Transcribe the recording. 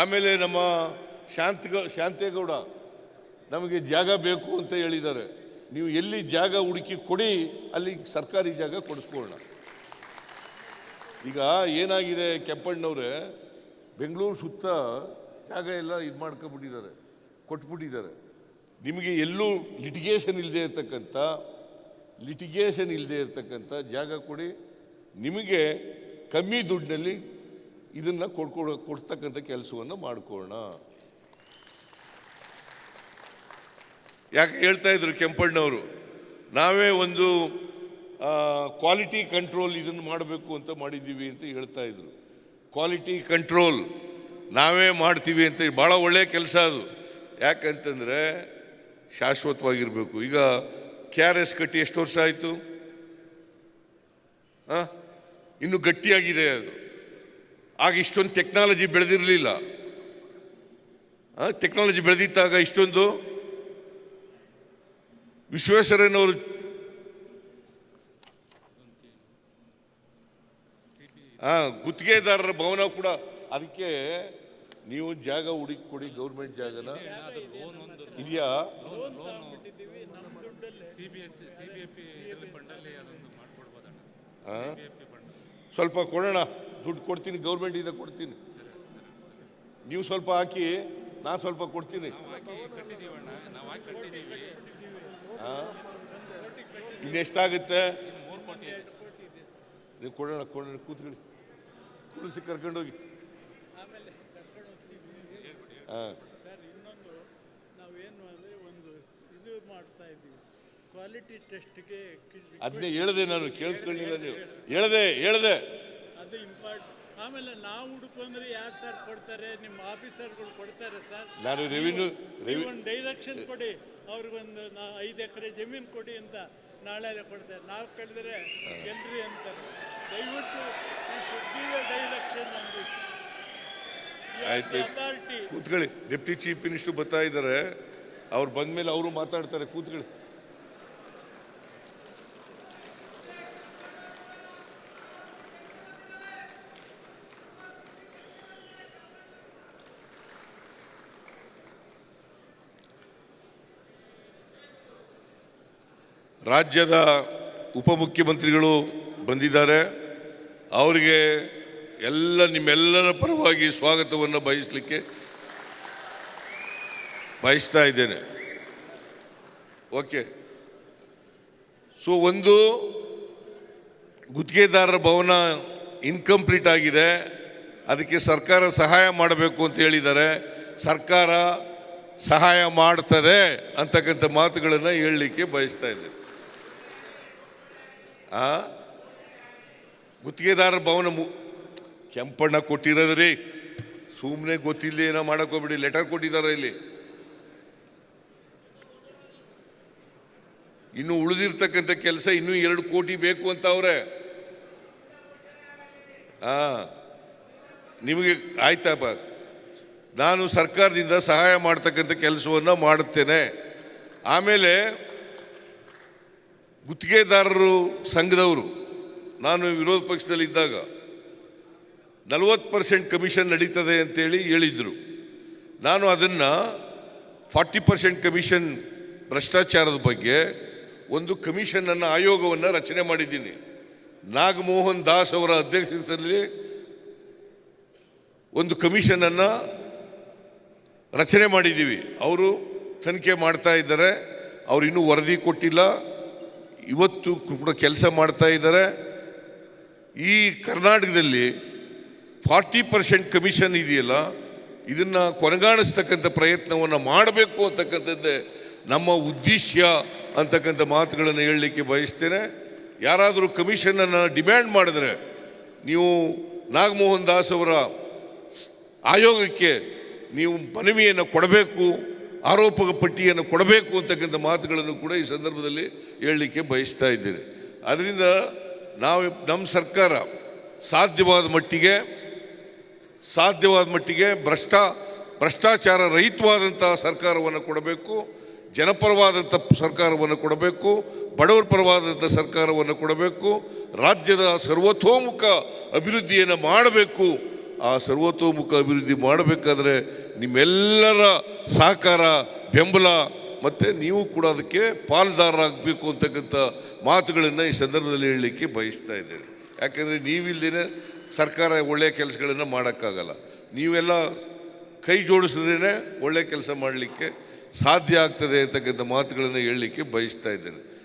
ಆಮೇಲೆ ನಮ್ಮ ಶಾಂತ ಶಾಂತೇಗೌಡ ನಮಗೆ ಜಾಗ ಬೇಕು ಅಂತ ಹೇಳಿದ್ದಾರೆ. ನೀವು ಎಲ್ಲಿ ಜಾಗ ಹುಡುಕಿ ಕೊಡಿ, ಅಲ್ಲಿ ಸರ್ಕಾರಿ ಜಾಗ ಕೊಡಿಸ್ಕೊಳ್ಳೋಣ. ಈಗ ಏನಾಗಿದೆ ಕೆಂಪಣ್ಣವ್ರೆ, ಬೆಂಗಳೂರು ಸುತ್ತ ಜಾಗ ಎಲ್ಲ ಇದು ಮಾಡ್ಕೊಬಿಟ್ಟಿದ್ದಾರೆ, ಕೊಟ್ಬಿಟ್ಟಿದ್ದಾರೆ. ನಿಮಗೆ ಎಲ್ಲೂ ಲಿಟಿಗೇಷನ್ ಇಲ್ಲದೆ ಇರ್ತಕ್ಕಂಥ ಲಿಟಿಗೇಷನ್ ಇಲ್ಲದೆ ಇರ್ತಕ್ಕಂಥ ಜಾಗ ಕೊಡಿ. ನಿಮಗೆ ಕಮ್ಮಿ ದುಡ್ಡಿನಲ್ಲಿ ಇದನ್ನು ಕೊಡ್ಕೊಡ, ಕೊಡ್ತಕ್ಕಂಥ ಕೆಲಸವನ್ನು ಮಾಡ್ಕೋಣ ಯಾಕೆ ಹೇಳ್ತಾ ಇದ್ರು ಕೆಂಪಣ್ಣವರು? ನಾವೇ ಒಂದು ಕ್ವಾಲಿಟಿ ಕಂಟ್ರೋಲ್ ಇದನ್ನು ಮಾಡಬೇಕು ಅಂತ ಮಾಡಿದ್ದೀವಿ ಅಂತ ಹೇಳ್ತಾ ಇದ್ರು. ಕ್ವಾಲಿಟಿ ಕಂಟ್ರೋಲ್ ನಾವೇ ಮಾಡ್ತೀವಿ ಅಂತ ಭಾಳ ಒಳ್ಳೆಯ ಕೆಲಸ ಅದು. ಯಾಕಂತಂದರೆ, ಶಾಶ್ವತವಾಗಿರಬೇಕು. ಈಗ ಕೆ ಆರ್ ಎಸ್ ಕಟ್ಟಿ ಎಷ್ಟು ವರ್ಷ ಆಯಿತು? ಹಾಂ ಇನ್ನು ಗಟ್ಟಿಯಾಗಿದೆ ಅದು. ಆಗ ಇಷ್ಟೊಂದು ಟೆಕ್ನಾಲಜಿ ಬೆಳೆದಿರಲಿಲ್ಲ. ಟೆಕ್ನಾಲಜಿ ಬೆಳೆದಿದ್ದಾಗ ಇಷ್ಟೊಂದು ವಿಶ್ವೇಶ್ವರಯ್ಯನವರು ಹಾಂ ಗುತ್ತಿಗೆದಾರರ ಭವನ ಕೂಡ ಅದಕ್ಕೆ ನೀವು ಜಾಗ ಹುಡುಕಿ ಕೊಡಿ ಗೌರ್ಮೆಂಟ್ ಜಾಗನ. ಇದೆಯಾ? ಹಾಂ? ಸ್ವಲ್ಪ ಕೊಡೋಣ. ದುಡ್ಡು ಕೊಡ್ತೀನಿ ಗೌರ್ಮೆಂಟಿಂದ ಕೊಡ್ತೀನಿ. ನೀವು ಸ್ವಲ್ಪ ಹಾಕಿ ನಾನು ಸ್ವಲ್ಪ ಕೊಡ್ತೀನಿ. ಇನ್ನೆಷ್ಟಾಗುತ್ತೆ. ನೀವು ಕೊಡೋಣ ಕೊಡೋಣ ಕೂತ್ಕೊಳ್ಳಿ. ಕುಳಿಸಿ ಕರ್ಕೊಂಡೋಗಿ ಹಾಂ. ಸರ್ ಇನ್ನೊಂದು ನಾವೇನು ಅಂದರೆ ಒಂದು ಇದು ಮಾಡ್ತಾ ಇದ್ದೀವಿ. ಕ್ವಾಲಿಟಿ ಟೆಸ್ಟ್ಗೆ ಅದನ್ನೇ ಹೇಳಿದೆ ನಾನು ಕೇಳಿಸ್ಕೊಳ್ಳಿಲ್ಲ ನೀವು. ಹೇಳ್ದೆ. ಹೇಳ್ದೆ ಅದು ಇಂಪಾರ್ಟ್ ಆಮೇಲೆ ನಾವು ಹುಡುಕೊಂಡ್ರೆ ಯಾರು ಸರ್ ಕೊಡ್ತಾರೆ? ನಿಮ್ಮ ಆಫೀಸರ್ಗಳು ಕೊಡ್ತಾರೆ ಸರ್ ನಾನು ರೆವಿನ್ಯೂ ರೆವಿ ಒಂದು ಡೈರೆಕ್ಷನ್ ಕೊಡಿ. ಅವ್ರಿಗೊಂದು ನಾ ಐದು ಎಕರೆ ಜಮೀನು ಕೊಡಿ ಅಂತ ನಾಳೆ ಕೊಡ್ತಾರೆ. ನಾವು ಕೇಳಿದ್ರೆ ಎಲ್ರಿ ಅಂತಾರೆ. ದಯವಿಟ್ಟು ಡೈರೆಕ್ಷನ್ ಒಂದು ಆಯ್ತು. ಕೂತ್ಕೊಳ್ಳಿ. ಡೆಪ್ಟಿ ಚೀಫ್ ಮಿನಿಸ್ಟರ್ ಬರ್ತಾ ಇದ್ದಾರೆ. ಅವ್ರು ಬಂದ್ಮೇಲೆ ಅವರು ಮಾತಾಡ್ತಾರೆ. ಕೂತ್ಕೊಳ್ಳಿ. ರಾಜ್ಯದ ಉಪಮುಖ್ಯಮಂತ್ರಿಗಳು ಬಂದಿದ್ದಾರೆ. ಅವರಿಗೆ ಎಲ್ಲ, ನಿಮ್ಮೆಲ್ಲರ ಪರವಾಗಿ ಸ್ವಾಗತವನ್ನು ಬಯಸಲಿಕ್ಕೆ ಬಯಸ್ತಾ ಇದ್ದೇನೆ. ಓಕೆ. ಸೊ, ಒಂದು ಗುತ್ತಿಗೆದಾರರ ಭವನ ಇನ್ಕಂಪ್ಲೀಟ್ ಆಗಿದೆ. ಅದಕ್ಕೆ ಸರ್ಕಾರ ಸಹಾಯ ಮಾಡಬೇಕು ಅಂತ ಹೇಳಿದ್ದಾರೆ. ಸರ್ಕಾರ ಸಹಾಯ ಮಾಡ್ತದೆ ಅಂತಕ್ಕಂಥ ಮಾತುಗಳನ್ನು ಹೇಳಲಿಕ್ಕೆ ಬಯಸ್ತಾ ಇದ್ದೇನೆ. ಗುತ್ತಿಗೆದಾರರ ಭವನ ಮು ಕೆಂಪಣ್ಣ ಕೊಟ್ಟಿರೋದ್ರಿ ಸುಮ್ಮನೆ ಗೊತ್ತಿಲ್ಲ ಏನೋ ಮಾಡಕ್ಕೋಗ್ಬಿಡಿ ಲೆಟರ್ ಕೊಟ್ಟಿದ್ದಾರೆ ಇಲ್ಲಿ. ಇನ್ನು ಉಳಿದಿರ್ತಕ್ಕಂಥ ಕೆಲಸ ಇನ್ನೂ ಎರಡು ಕೋಟಿ ಬೇಕು ಅಂತ ಅವ್ರೆ. ಆ. ನಿಮಗೆ ಆಯ್ತಪ್ಪ. ನಾನು ಸರ್ಕಾರದಿಂದ ಸಹಾಯ ಮಾಡ್ತಕ್ಕಂಥ ಕೆಲಸವನ್ನು ಮಾಡುತ್ತೇನೆ. ಆಮೇಲೆ ಗುತ್ತಿಗೆದಾರರು ಸಂಘದವರು, ನಾನು ವಿರೋಧ ಪಕ್ಷದಲ್ಲಿದ್ದಾಗ ನಲವತ್ತು ಪರ್ಸೆಂಟ್ ಕಮಿಷನ್ ನಡೀತದೆ ಅಂತೇಳಿ ಹೇಳಿದರು. ನಾನು ಅದನ್ನು ಫಾರ್ಟಿ ಪರ್ಸೆಂಟ್ ಕಮಿಷನ್ ಭ್ರಷ್ಟಾಚಾರದ ಬಗ್ಗೆ ಒಂದು ಕಮಿಷನನ್ನು ಆಯೋಗವನ್ನು ರಚನೆ ಮಾಡಿದ್ದೀನಿ. ನಾಗಮೋಹನ್ ದಾಸ್ ಅವರ ಅಧ್ಯಕ್ಷತೆಯಲ್ಲಿ ಒಂದು ಕಮಿಷನನ್ನು ರಚನೆ ಮಾಡಿದ್ದೀವಿ. ಅವರು ತನಿಖೆ ಮಾಡ್ತಾ ಇದ್ದಾರೆ. ಅವರು ಇನ್ನೂ ವರದಿ ಕೊಟ್ಟಿಲ್ಲ. ಇವತ್ತು ಕೂಡ ಕೆಲಸ ಮಾಡ್ತಾ ಇದ್ದಾರೆ. ಈ ಕರ್ನಾಟಕದಲ್ಲಿ ಫಾರ್ಟಿ ಪರ್ಸೆಂಟ್ ಕಮಿಷನ್ ಇದೆಯಲ್ಲ, ಇದನ್ನು ಕೊನೆಗಾಣಿಸ್ತಕ್ಕಂಥ ಪ್ರಯತ್ನವನ್ನು ಮಾಡಬೇಕು ಅಂತಕ್ಕಂಥದ್ದೇ ನಮ್ಮ ಉದ್ದೇಶ ಅಂತಕ್ಕಂಥ ಮಾತುಗಳನ್ನು ಹೇಳಲಿಕ್ಕೆ ಬಯಸ್ತೇನೆ. ಯಾರಾದರೂ ಕಮಿಷನನ್ನು ಡಿಮ್ಯಾಂಡ್ ಮಾಡಿದ್ರೆ ನೀವು ನಾಗಮೋಹನ್ ದಾಸ್ ಅವರ ಆಯೋಗಕ್ಕೆ ನೀವು ಮನವಿಯನ್ನು ಕೊಡಬೇಕು. ಆರೋಪ ಪಟ್ಟಿಯನ್ನು ಕೊಡಬೇಕು ಅಂತಕ್ಕಂಥ ಮಾತುಗಳನ್ನು ಕೂಡ ಈ ಸಂದರ್ಭದಲ್ಲಿ ಹೇಳಲಿಕ್ಕೆ ಬಯಸ್ತಾ ಇದ್ದೇನೆ. ಅದರಿಂದ ನಾವು ನಮ್ಮ ಸರ್ಕಾರ ಸಾಧ್ಯವಾದ ಮಟ್ಟಿಗೆ ಸಾಧ್ಯವಾದ ಮಟ್ಟಿಗೆ ಭ್ರಷ್ಟ, ಭ್ರಷ್ಟಾಚಾರ ರಹಿತವಾದಂಥ ಸರ್ಕಾರವನ್ನು ಕೊಡಬೇಕು ಜನಪರವಾದಂಥ ಸರ್ಕಾರವನ್ನು ಕೊಡಬೇಕು, ಬಡವರ ಪರವಾದಂಥ ಸರ್ಕಾರವನ್ನು ಕೊಡಬೇಕು, ರಾಜ್ಯದ ಸರ್ವತೋಮುಖ ಅಭಿವೃದ್ಧಿಯನ್ನು ಮಾಡಬೇಕು ಆ ಸರ್ವತೋಮುಖ ಅಭಿವೃದ್ಧಿ ಮಾಡಬೇಕಾದ್ರೆ ನಿಮ್ಮೆಲ್ಲರ ಸಹಕಾರ, ಬೆಂಬಲ, ಮತ್ತು ನೀವು ಕೂಡ ಅದಕ್ಕೆ ಪಾಲುದಾರರಾಗಬೇಕು ಅಂತಕ್ಕಂಥ ಮಾತುಗಳನ್ನು ಈ ಸಂದರ್ಭದಲ್ಲಿ ಹೇಳಲಿಕ್ಕೆ ಬಯಸ್ತಾ ಇದ್ದೇನೆ. ಯಾಕೆಂದರೆ ನೀವಿಲ್ಲದೇ ಸರ್ಕಾರ ಒಳ್ಳೆಯ ಕೆಲಸಗಳನ್ನು ಮಾಡೋಕ್ಕಾಗಲ್ಲ. ನೀವೆಲ್ಲ ಕೈ ಜೋಡಿಸಿದ್ರೇ ಒಳ್ಳೆಯ ಕೆಲಸ ಮಾಡಲಿಕ್ಕೆ ಸಾಧ್ಯ ಆಗ್ತದೆ ಅಂತಕ್ಕಂಥ ಮಾತುಗಳನ್ನು ಹೇಳಲಿಕ್ಕೆ ಬಯಸ್ತಾ ಇದ್ದೇನೆ.